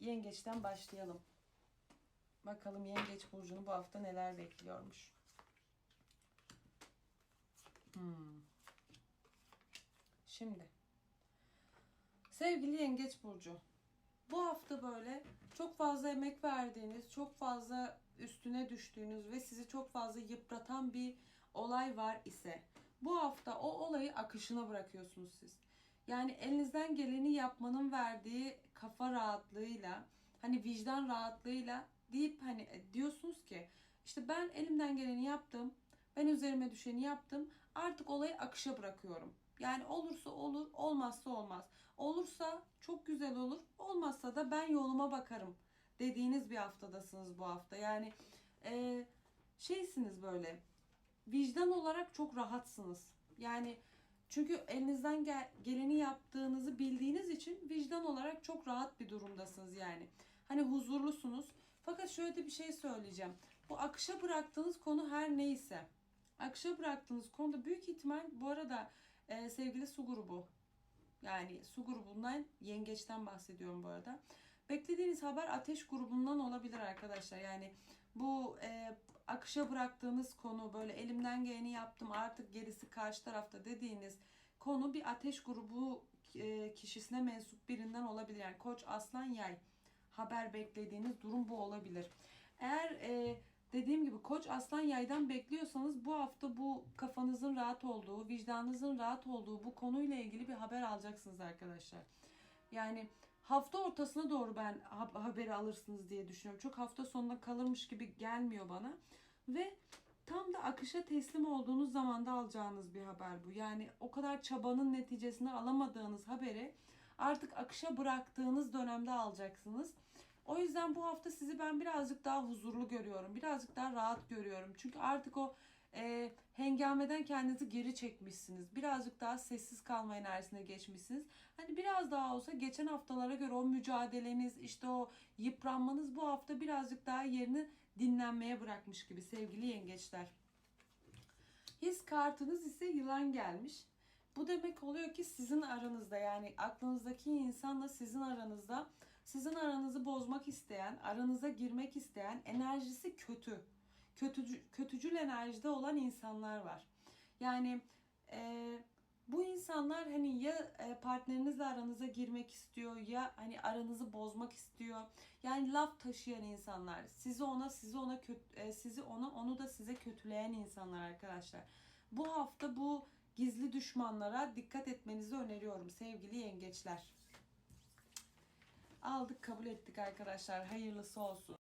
yengeçten başlayalım. Bakalım yengeç burcunu bu hafta neler bekliyormuş. Hmm. Şimdi sevgili yengeç burcu bu hafta böyle çok fazla emek verdiğiniz, çok fazla üstüne düştüğünüz ve sizi çok fazla yıpratan bir olay var ise bu hafta o olayı akışına bırakıyorsunuz siz. Yani elinizden geleni yapmanın verdiği kafa rahatlığıyla, hani vicdan rahatlığıyla deyip hani e, diyorsunuz ki işte ben elimden geleni yaptım. Ben üzerime düşeni yaptım. Artık olayı akışa bırakıyorum. Yani olursa olur, olmazsa olmaz. Olursa çok güzel olur, olmazsa da ben yoluma bakarım dediğiniz bir haftadasınız bu hafta. Yani e, şeysiniz böyle vicdan olarak çok rahatsınız. Yani çünkü elinizden gel- geleni yaptığınızı bildiğiniz için vicdan olarak çok rahat bir durumdasınız yani. Hani huzurlusunuz. Fakat şöyle de bir şey söyleyeceğim. Bu akışa bıraktığınız konu her neyse. Akışa bıraktığınız konuda büyük ihtimal bu arada e, sevgili su grubu. Yani su grubundan yengeçten bahsediyorum bu arada. Beklediğiniz haber ateş grubundan olabilir arkadaşlar. Yani bu e, akışa bıraktığınız konu böyle elimden geleni yaptım artık gerisi karşı tarafta dediğiniz konu bir ateş grubu e, kişisine mensup birinden olabilir. Yani koç, aslan, yay haber beklediğiniz durum bu olabilir. Eğer e, dediğim gibi koç, aslan, yaydan bekliyorsanız bu hafta bu kafanızın rahat olduğu, vicdanınızın rahat olduğu bu konuyla ilgili bir haber alacaksınız arkadaşlar. Yani hafta ortasına doğru ben ha- haberi alırsınız diye düşünüyorum. Çok hafta sonuna kalırmış gibi gelmiyor bana. Ve tam da akışa teslim olduğunuz zamanda alacağınız bir haber bu. Yani o kadar çabanın neticesinde alamadığınız haberi artık akışa bıraktığınız dönemde alacaksınız. O yüzden bu hafta sizi ben birazcık daha huzurlu görüyorum. Birazcık daha rahat görüyorum. Çünkü artık o e, hengameden kendinizi geri çekmişsiniz. Birazcık daha sessiz kalma enerjisine geçmişsiniz. Hani biraz daha olsa geçen haftalara göre o mücadeleniz, işte o yıpranmanız bu hafta birazcık daha yerini dinlenmeye bırakmış gibi sevgili yengeçler. His kartınız ise yılan gelmiş. Bu demek oluyor ki sizin aranızda yani aklınızdaki insanla sizin aranızda sizin aranızı bozmak isteyen, aranıza girmek isteyen enerjisi kötü. Kötücü, kötücül enerjide olan insanlar var. Yani e, bu insanlar hani ya e, partnerinizle aranıza girmek istiyor ya hani aranızı bozmak istiyor. Yani laf taşıyan insanlar. Sizi ona, sizi ona kötü, sizi ona, onu da size kötüleyen insanlar arkadaşlar. Bu hafta bu gizli düşmanlara dikkat etmenizi öneriyorum sevgili yengeçler. Aldık kabul ettik arkadaşlar. Hayırlısı olsun.